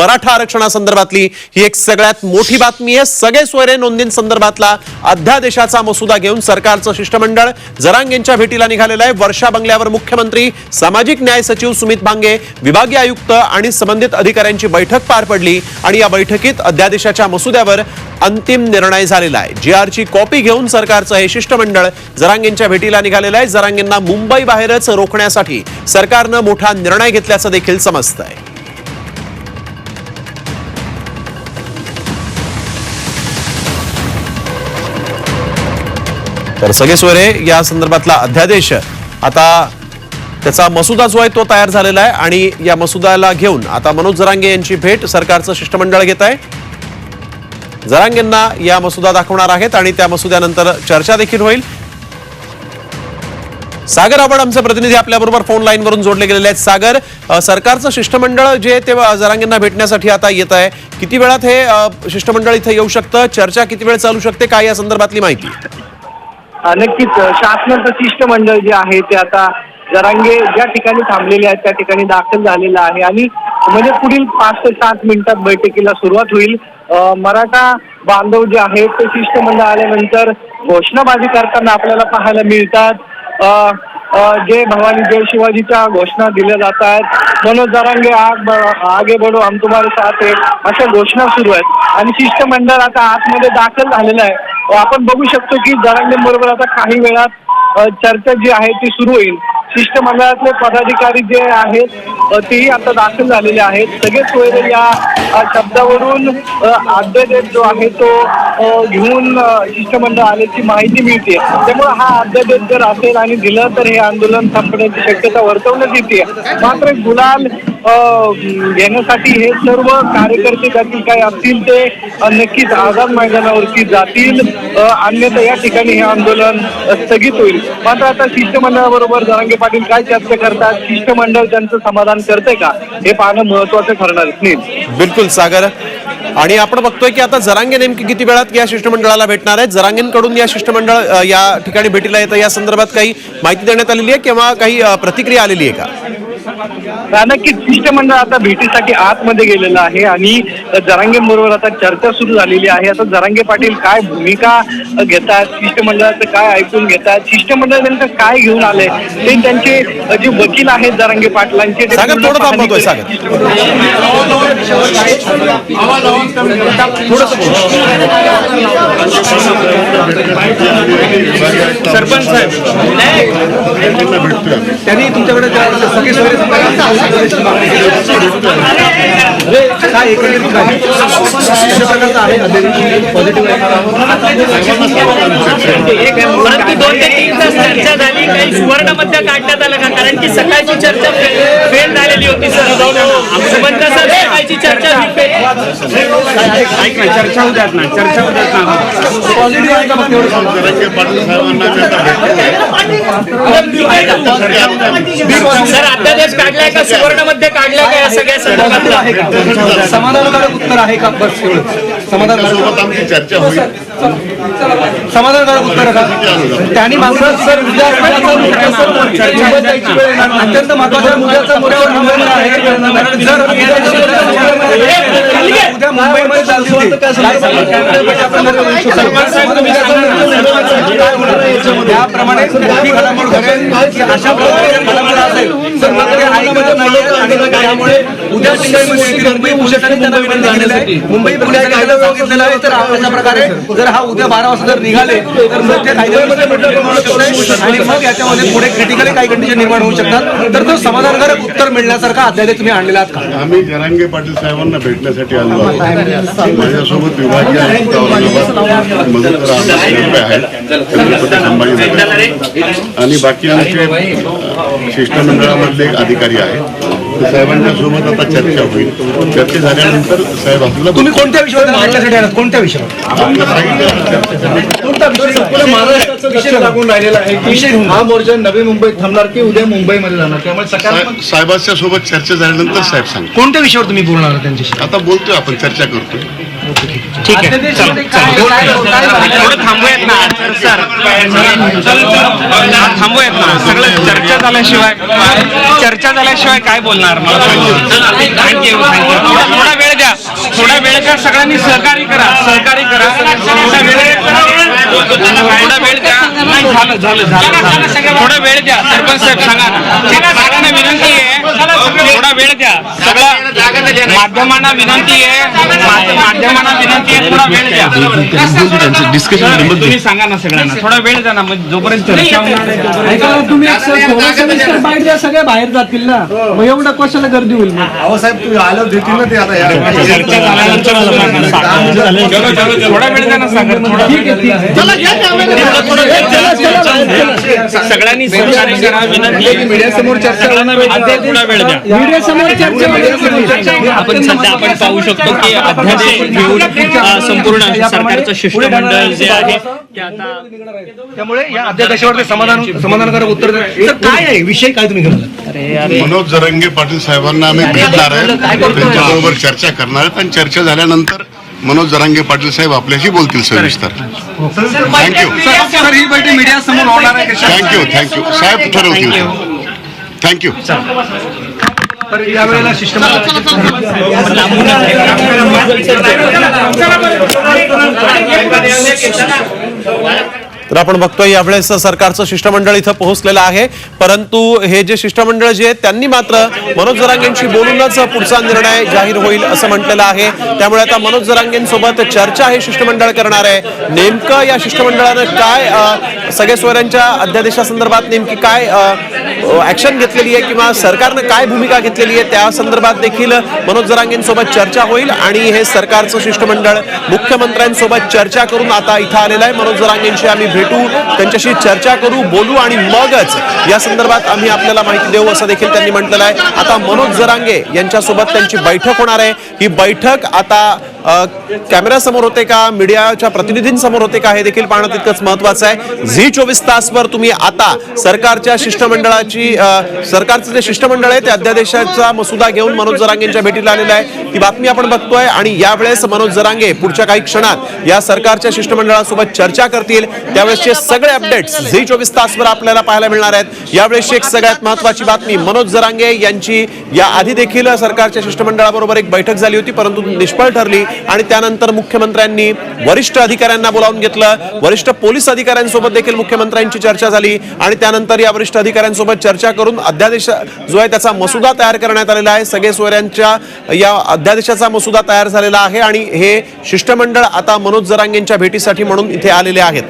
मराठा आरक्षणासंदर्भातली ही एक सगळ्यात मोठी बातमी आहे. सगळे सोयरे नोंदींसंदर्भातला अध्यादेशाचा मसुदा घेऊन सरकारचं शिष्टमंडळ जरांग यांच्या भेटीला निघालेलं आहे. वर्षा बंगल्यावर मुख्यमंत्री सामाजिक न्याय सचिव सुमित भांगे विभागीय आयुक्त आणि संबंधित अधिकाऱ्यांची बैठक पार पडली आणि या बैठकीत अध्यादेशाच्या मसुद्यावर अंतिम निर्णय झालेला आहे. जी आरची कॉपी घेऊन सरकारचं हे शिष्टमंडळ जरांगेंच्या भेटीला निघालेलं आहे. जरांगेंना मुंबई बाहेरच रोखण्यासाठी सरकारनं मोठा निर्णय घेतल्याचं देखील समजतंय. तर सगळे सोयरे या संदर्भातला अध्यादेश आता त्याचा मसुदा जो आहे तो तयार झालेला आहे आणि या मसुदाला घेऊन आता मनोज जरांगे यांची भेट सरकारचं शिष्टमंडळ घेत आहे. जरांगेंना या मसुदा दाखवणार आहेत आणि त्या मसुद्यानंतर चर्चा देखील होईल. सागर आपण आमचे प्रतिनिधी आपल्याबरोबर फोन लाईनवरून जोडले गेलेले आहेत. सागर सरकारचं शिष्टमंडळ जे ते जरांगेंना भेटण्यासाठी आता येत आहे. किती वेळात हे शिष्टमंडळ इथे येऊ शकतं? चर्चा किती वेळ चालू शकते? काय या संदर्भातली माहिती? नक्कीच शासनाचं शिष्टमंडळ जे आहे ते आता जरांगे ज्या ठिकाणी थांबलेले आहेत त्या ठिकाणी दाखल झालेलं आहे. आणि म्हणजे पुढील पाच ते सात मिनिटात बैठकीला सुरुवात होईल. मराठा बांधव जे आहेत ते शिष्टमंडळ आल्यानंतर घोषणाबाजी करताना आपल्याला पाहायला मिळतात. जय भवानी जय शिवाजीच्या घोषणा दिल्या जात आहेत. मनोज जरांगे आग आगे बढो हम तुम्हाला साथ आहे अशा घोषणा सुरू आहेत. आणि शिष्टमंडळ आता आतमध्ये दाखल झालेलं आहे. आपण बघू शकतो की जरांगेबरोबर आता काही वेळात चर्चा जी आहे ती सुरू होईल. शिष्टमंडळातले पदाधिकारी जे आहेत तेही आता दाखल झालेले आहेत. सगळेच सोयरे या शब्दावरून अध्यादेश जो आहे तो घेऊन शिष्टमंडळ आल्याची माहिती मिळते. त्यामुळे हा अध्यादेश जर असेल आणि दिलं तर हे आंदोलन संपण्याची शक्यता वर्तवण्यात येते. मात्र गुलाल घेण्यासाठी हे सर्व कार्यकर्ते त्यातील काय असतील ते नक्कीच आझाद मैदानावरती जातील. अन्यथा या ठिकाणी हे आंदोलन स्थगित होईल. मात्र आता शिष्टमंडळाबरोबर जरांगे पाटील काय चर्चा करतात? शिष्टमंडळ त्यांचं समाधान करते का? हे पाहणं महत्वाचं ठरणार आहे. बिलकुल सागर. आणि आपण बघतोय की आता जरांगे नेमकी किती वेळात या शिष्टमंडळाला भेटणार आहेत? जरांगेंकडून या शिष्टमंडळ या ठिकाणी भेटीला येतं. या संदर्भात काही माहिती देण्यात आलेली आहे किंवा काही प्रतिक्रिया आलेली आहे का? नक्कीच. शिष्टमंडळ आता भेटीसाठी आतमध्ये गेलेलं आहे आणि जरांगेबरोबर आता चर्चा सुरू झालेली आहे. आता जरांगे पाटील काय भूमिका घेतात? शिष्टमंडळाचं काय ऐकून घेतात? शिष्टमंडळ नेमकं काय घेऊन आलंय? ते त्यांचे जे वकील आहेत जरांगे पाटलांचे सरपंच साहेब. त्यांनी तुमच्याकडे सगळे 빨리 갔다 오시는 거 아니에요? परंतु दोन ते तीन तास चर्चा झाली काही सुवर्ण मध्य काढण्यात आलं का? कारण की सकाळची चर्चा फेल झालेली होती सर. सुमंत सर सकाळची चर्चा ऐक ना चर्चा होऊ द्यात ना चर्चा होऊ द्यात ना. पॉझिटिव्ह आहे का मग तेवढं सांगा. सर अध्यादेश काढलाय का? सुवर्णमध्ये काढलाय का या सगळ्या संदर्भातला? समाधानकारक उत्तर आहे का बस एवढं समाधानकारक आमची चर्चा होईल समाधानकारक उत्तर का त्यांनी मागचं सर. अत्यंत महत्त्वाच्या मुद्द्याचा मुद्द्यावर थांबवणार आहे जर उद्या मुंबईमध्ये. त्याप्रमाणे अशा प्रकारे घडामोड असेल तर मात्र त्यामुळे उद्या. मुंबई पोलिसांनी कायदा सांगितलेलं आहे तर अशा प्रकारे जर हा उद्या बारा वाजता जर निघाले तर मग ते कायद्यामध्ये आणि मग याच्यामध्ये पुढे क्रिटिकली काही कंडिशन निर्माण होऊ शकतात. तर तो समाधानकारक उत्तर मिळण्यासारखा अध्यादेश तुम्ही आणलेला आहात का? आम्ही जरांगे पाटील साहेबांना भेटण्यासाठी आलो आहोत. माझ्यासोबत विभागीय आयुक्त औरंगाबाद मधुकर आनंद आहेत. छत्रपती संभाजीनगर. आणि बाकी आमचे शिष्टमंडळामधले एक अधिकारी आहेत तर साहेबांच्या सोबत आता चर्चा होईल. चर्चा झाल्यानंतर साहेब आपल्याला तुम्ही कोणत्या विषयावर भेटण्यासाठी आलात कोणत्या विषयावर? आपलं सांगितलं कोणता विषय पुढे महाराष्ट्राचं लक्ष लागून राहिलेलं आहे विषय की घेऊन. हा मोर्चा नवी मुंबईत थांबणार की उद्या मुंबईमध्ये जाणार? त्यामुळे सकारात्मक साहेब- साहेबांच्या सोबत चर्चा झाल्यानंतर साहेब सांगतो कोणत्या विषयावर तुम्ही बोलणार आहात त्यांच्याशी? आता बोलतोय आपण चर्चा करतोय. ठीक आहे. थोडं थांबूयात ना. सर थांबूयात ना. सगळं चर्चा झाल्याशिवाय चर्चा झाल्याशिवाय काय बोलणार? मला थँक्यू थँक्यू थोडा वेळ याच्या सगळ्यांनी सहकार्य करा. सहकार्य करा. थोडा वेळ थोडा वेळ द्या. नाही झालं झालं झालं. झालं. थोडा वेळ द्या. सरपंच साहेब सांगा ना सगळ्यांना विनंती आहे थोडा वेळ द्या सगळं माध्यमांना विनंती आहे. माध्य- माध्यमांना विनंती आहे. थोडा वेळ द्या. डिस्कशन तुम्ही सांगा ना सगळ्यांना. थोडा वेळ द्या ना. मग जोपर्यंत चर्चा होणार नाही तोपर्यंत सविस्तर बाहेर द्या सगळे बाहेर जातील ना मग एवढं कशाला गर्दी होईल मग अहो साहेब तुम्ही आलं देतील ना ते आता या- चर्चा झाल्यानंतर थोडा वेळ द्या ना सागर थोडा ठीक आहे ठीक आहे चला, चला, बाहेर चला. सगळ्यांनी सहकार्य करा विनंती आहे. मीडियासमोर चर्चा सगळ्यांना वेळ- थोडा वेळ द्या मीडिया समोर चर्चा होईल. आपण सध्या आपण पाहू शकतो की अध्यादेश घेऊन अ, संपूर्ण सरकारचं शिष्टमंडळ जे आहे ते आता त्यामुळे या अध्यादेशावर ते समाधान समाधानकारक उत्तर. तर काय आहे? विषय काय तुम्ही घेऊन मनोज जरंगे पाटील साहेबांना आम्ही भेटणार आहे. त्यांच्याबरोबर चर्चा करणार आहेत आणि चर्चा झाल्यानंतर मनोज जरांगे पाटील साहेब आपल्याशी बोलतील सविस्तर. थँक्यू सर ही बैठक मीडिया समोर होणार आहे कशा थँक्यू थँक्यू साहेब ठरवतील थँक्यू तर यावेळेला शिष्टमंडळ तर आपण बघतोय यावेळेस सरकारचं शिष्टमंडळ इथं पोहोचलेलं आहे. परंतु हे जे शिष्टमंडळ जे आहेत त्यांनी मात्र मनोज जरांगेंशी बोलूनच पुढचा निर्णय जाहीर होईल असं म्हटलेलं आहे. त्यामुळे आता मनोज जरांगेंसोबत चर्चा हे शिष्टमंडळ करणार आहे. नेमकं या शिष्टमंडळानं काय सगळे सोयऱ्यांच्या अध्यादेशासंदर्भात नेमकी काय ऍक्शन घेतलेली आहे किंवा सरकारनं काय भूमिका घेतलेली आहे त्या संदर्भात देखील मनोज जरांगेंसोबत चर्चा होईल आणि हे सरकारचं शिष्टमंडळ मुख्यमंत्र्यांसोबत चर्चा करून आता इथं आलेलं आहे. मनोज जरांगेंशी आम्ही भेटू त्यांच्याशी चर्चा करू बोलू आणि मगच या संदर्भात आम्ही आपल्याला माहिती देऊ असं देखील त्यांनी म्हटलेलं आहे. आता मनोज जरांगे यांच्यासोबत त्यांची बैठक होणार आहे. ही बैठक आता कॅमेऱ्यासमोर होते का? मीडियाच्या प्रतिनिधींसमोर होते का? हे देखील पाहणं तितकंच महत्वाचं आहे. झी चोवीस तासवर तुम्ही आता सरकारच्या शिष्टमंडळाची सरकारचं जे शिष्टमंडळ आहे ते अध्यादेशाचा मसुदा घेऊन मनोज जरांगेंच्या भेटीला आलेला आहे. ती बातमी आपण बघतोय आणि यावेळेस मनोज जरांगे पुढच्या काही क्षणात या सरकारच्या शिष्टमंडळासोबत चर्चा करतील. त्यावेळेसचे सगळे अपडेट्स झी चोवीस तासवर आपल्याला पाहायला मिळणार आहेत. यावेळेसची एक सगळ्यात महत्वाची बातमी मनोज जरांगे यांची. या आधी देखील सरकारच्या शिष्टमंडळाबरोबर एक बैठक झाली होती परंतु निष्फळ ठरली. आणि त्यानंतर मुख्यमंत्र्यांनी वरिष्ठ अधिकाऱ्यांना बोलावून घेतलं. वरिष्ठ पोलीस अधिकाऱ्यांसोबत देखील मुख्यमंत्र्यांची चर्चा झाली. आणि त्यानंतर या वरिष्ठ अधिकाऱ्यांसोबत चर्चा करून अध्यादेश जो आहे त्याचा मसुदा तयार करण्यात आलेला आहे. सगळे सोयऱ्यांच्या या अध्यादेशाचा मसुदा तयार झालेला आहे. आणि हे शिष्टमंडळ आता मनोज जरांगेंच्या भेटीसाठी म्हणून इथे आलेले आहेत.